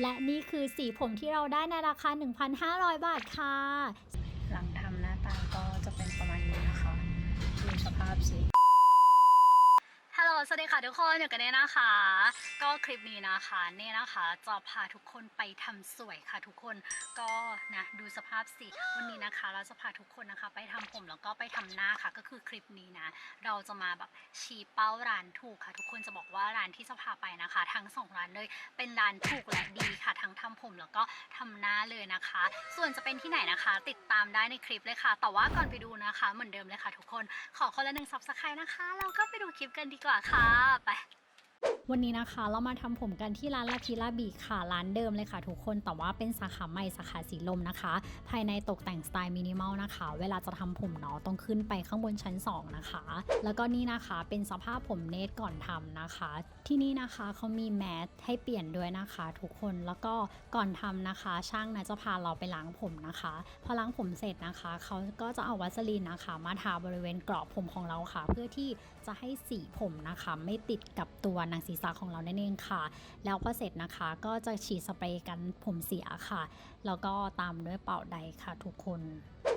และนี่คือสีผมที่เราได้ในราคา 1,500 บาทค่ะ หลังทำหน้าตาก็จะเป็นประมาณนี้นะคะดูสภาพสิ สวัสดีค่ะทุกคนอยู่กันเน่นะคะ ก็คลิปนี้นะคะเนี่ยนะคะจะพาทุกคนไปทำสวยค่ะทุกคนก็นะดูสภาพสิวันนี้นะคะ เราจะพาทุกคนนะคะ ไปทำผมแล้วก็ไปทำหน้าค่ะ ก็คือคลิปนี้นะ เราจะมาแบบชี้เป้าร้านถูกค่ะ ทุกคนจะบอกว่าร้านที่จะพาไปนะคะ ทั้งสองร้านเลยเป็นร้านถูกและดีค่ะทั้ง ผมแล้วก็ทำหน้าเลยนะคะ ส่วนจะเป็นที่ไหนนะคะ ติดตามได้ในคลิปเลยค่ะ แต่ว่าก่อนไปดูนะคะ เหมือนเดิมเลยค่ะทุกคนขอคนละหนึ่งซับสไครต์นะคะเราก็ไปดูคลิปกันดีกว่าค่ะไป วันนี้นะคะเรามาทำผมกันที่ร้านลาพิลาบีค่ะร้านเดิมเลยค่ะ ทุกคนแต่ว่าเป็นสาขาใหม่สาขาสีลมนะคะ ภายในตกแต่งสไตล์มินิมอลนะคะ เวลาจะทำผมเนาะต้องขึ้นไปข้างบนชั้น 2 นะคะ แล้วก็นี่นะคะเป็นสภาพผมเนตก่อนทำนะคะ ที่นี่นะคะเขามีแมสให้เปลี่ยนด้วยนะคะ ทุกคนแล้วก็ก่อนทำนะคะ ช่างนะจะพาเราไปล้างผมนะคะ พอล้างผมเสร็จนะคะ เขาก็จะเอาวัสลีนนะคะ มาทาบริเวณกรอบผมของเราค่ะ เพื่อที่จะให้สีผมนะคะ ไม่ติดกับตัวหนังศีรษะของเรานั่นเองค่ะ แล้วพอเสร็จนะคะก็จะฉีดสเปรย์กันผมเสียค่ะ แล้วก็ตามด้วยเป่าใดค่ะทุกคน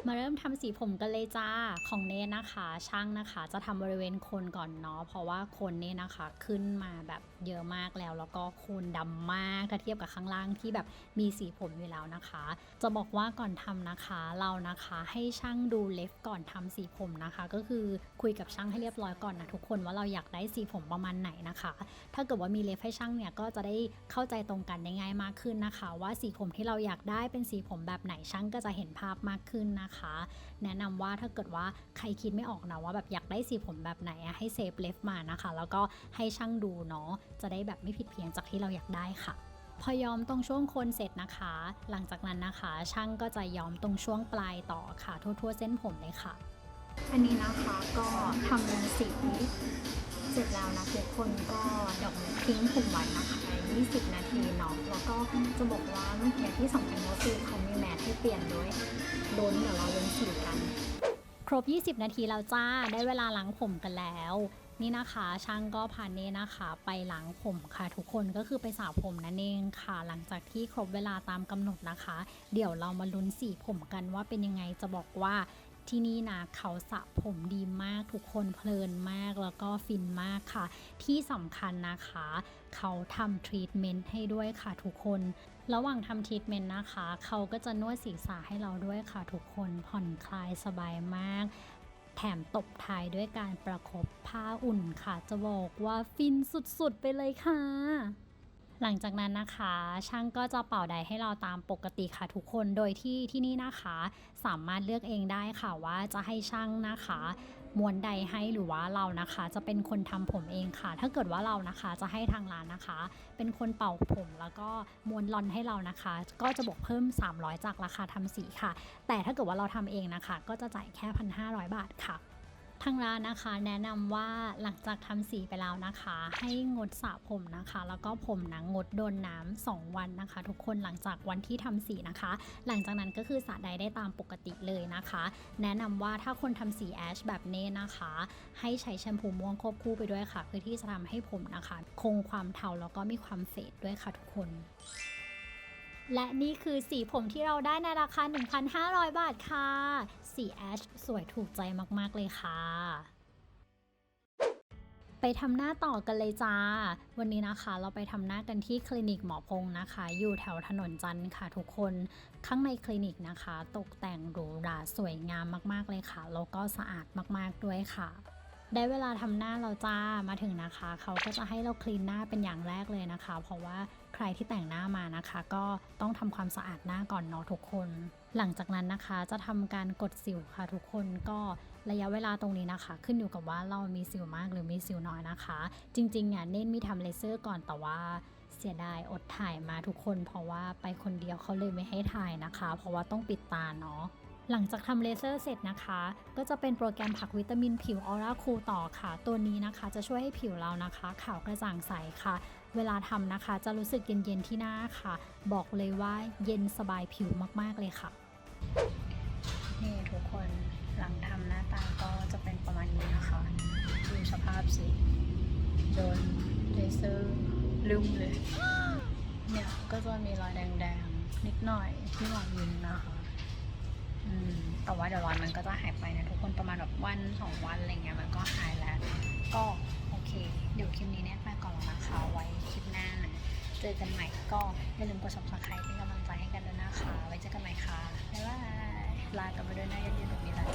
มาเริ่มทำสีผมกันเลยจ้า ของเนทนะคะ ช่างนะคะ จะทำบริเวณโคนก่อนเนาะ เพราะว่าโคนเนี่นะคะ ขึ้นมาแบบเยอะมากแล้ว แล้วก็โคนดำมากถ้าเทียบกับข้างล่างที่แบบมีสีผมอยู่แล้วนะคะ จะบอกว่าก่อนทำนะคะเรานะคะให้ช่างดูเล็บก่อนทำสีผมนะคะ ก็คือคุยกับช่างให้เรียบร้อยก่อนนะทุกคนว่าเราอยากได้สีผมประมาณไหนนะคะ ถ้าเกิดว่ามีเล็บให้ช่างเนี่ยก็จะได้เข้าใจตรงกันได้ง่ายมากขึ้นนะคะ ว่าสีผมที่เราอยากได้เป็นสีผมแบบไหนช่างก็จะเห็นภาพมากขึ้นนะคะ แนะนำว่าถ้าเกิดว่าใครคิดไม่ออกนะว่าแบบอยากได้สีผมแบบไหนอะให้เซฟเลฟมานะคะ แล้วก็ให้ช่างดูเนาะจะได้แบบไม่ผิดเพี้ยนจากที่เราอยากได้ค่ะพอย้อมตรงช่วงโคนเสร็จนะคะ หลังจากนั้นนะคะ ช่างก็จะย้อมตรงช่วงปลายต่อค่ะ ทั่วๆเส้นผมเลยค่ะ อันนี้นะคะก็ทำเป็นสีเสร็จแล้วนะทุกคนก็เดี๋ยวทิ้งผมไว้นะคะ20 นาทีเนาะแล้วก็จะบอกว่าเมื่อกี้ที่สำคัญก็คือเขามีแมทให้เปลี่ยนด้วยโดนเดี๋ยวเราลงสีกัน ครบ 20 นาทีแล้วจ้าได้เวลาล้างผมกันแล้วนี่นะคะช่างก็พาเน่นะคะ ไปล้างผมค่ะ ทุกคนก็คือไปสระผมนั่นเองค่ะ หลังจากที่ครบเวลาตามกำหนดนะคะ เดี๋ยวเรามาลุ้นสีผมกันว่าเป็นยังไงจะบอกว่า ที่นี่นะเขาสระผมดีมากทุกคนเพลินมากแล้วก็ฟินมากค่ะ ที่สำคัญนะคะ เขาทำทรีทเมนต์ให้ด้วยค่ะทุกคน ระหว่างทำทรีทเมนต์นะคะ เขาก็จะนวดศีรษะให้เราด้วยค่ะทุกคนผ่อนคลายสบายมากแถมตบท้ายด้วยการประคบผ้าอุ่นค่ะ จะบอกว่าฟินสุดๆไปเลยค่ะ หลังจากนั้นนะคะ ช่างก็จะเป่าใดให้เราตามปกติค่ะทุกคนโดยที่ที่นี่นะคะ สามารถเลือกเองได้ค่ะว่าจะให้ช่างนะคะม้วนใดให้หรือว่าเรานะคะ จะเป็นคนทำผมเองค่ะ ถ้าเกิดว่าเรานะคะจะให้ทางร้านนะคะ เป็นคนเป่าผมแล้วก็ม้วนลอนให้เรานะคะ ก็จะบวกเพิ่ม 300 จากราคาทำสีค่ะ แต่ถ้าเกิดว่าเราทำเองนะคะ ก็จะจ่ายแค่ 1,500 บาทค่ะ ทางร้านนะคะแนะนำว่าหลังจากทำสีไปแล้วนะคะ ให้งดสระผมนะคะ แล้วก็ผมนะงดโดนน้ำสองวันนะคะ ทุกคนหลังจากวันที่ทำสีนะคะ หลังจากนั้นก็คือสระใดได้ตามปกติเลยนะคะ แนะนำว่าถ้าคนทำสีแอชแบบเน่นะคะ ให้ใช้แชมพูม่วงควบคู่ไปด้วยค่ะ เพื่อที่จะทำให้ผมนะคะ คงความเทาแล้วก็มีความเฟดด้วยค่ะทุกคน และนี่คือสีผมที่เราได้ในราคา 1,500 บาทค่ะ สีแอชสวยถูกใจมาก ๆ เลยค่ะ ไปทำหน้าต่อกันเลยจ้า วันนี้นะคะเราไปทำหน้ากันที่คลินิกหมอพงนะคะ อยู่แถวถนนจันทร์ค่ะทุกคน ข้างในคลินิกนะคะ ตกแต่งหรูหราสวยงามมากๆเลยค่ะ แล้วก็สะอาดมากๆด้วยค่ะได้เวลาทำหน้าเราจ้ามาถึงนะคะ เขาก็จะให้เราคลีนหน้าเป็นอย่างแรกเลยนะคะ เพราะว่า ใครที่แต่งหน้ามานะคะ ก็ต้องทำความสะอาดหน้าก่อนเนาะทุกคน หลังจากนั้นนะคะจะทำการกดสิวค่ะทุกคนก็ระยะเวลาตรงนี้นะคะ ขึ้นอยู่กับว่าเรามีสิวมากหรือมีสิวน้อยนะคะ จริงๆเนี่ยเน้นมีทำเลเซอร์ก่อนแต่ว่าเสียดายอดถ่ายมาทุกคน เพราะว่าไปคนเดียวเขาเลยไม่ให้ถ่ายนะคะ เพราะว่าต้องปิดตาเนาะ หลังจากทำเลเซอร์เสร็จนะคะ ก็จะเป็นโปรแกรมผักวิตามินผิวออร่าคูต่อค่ะ ตัวนี้นะคะจะช่วยให้ผิวเรานะคะ ขาวกระจ่างใสค่ะ เวลาทำนะคะ จะรู้สึกเย็นๆที่หน้าค่ะ บอกเลยว่าเย็นสบายผิวมากๆเลยค่ะ นี่ทุกคนหลังทำหน้าตาก็จะเป็นประมาณนี้นะคะ ดูสภาพสิโดนเลเซอร์ลุ่มเลย เนี่ยก็จะมีรอยแดงๆนิดหน่อยที่รอยยิงนะคะ แต่ว่าเดี๋ยวรอยมันก็จะหายไปนะ ทุกคนประมาณแบบวันสองวันอะไรเงี้ยมันก็หายแล้ว ก็โอเค เดี๋ยวคลิปนี้แนทไปก่อนแล้วนะคะไว้คลิปหน้าเจอกันใหม่ก็อย่าลืมกด subscribe เป็นกำลังใจให้กันด้วยนะคะ ไว้เจอกันใหม่ค่ะบ๊ายบายลากันไปด้วยนะอย่าลืมแบบนี้แหละ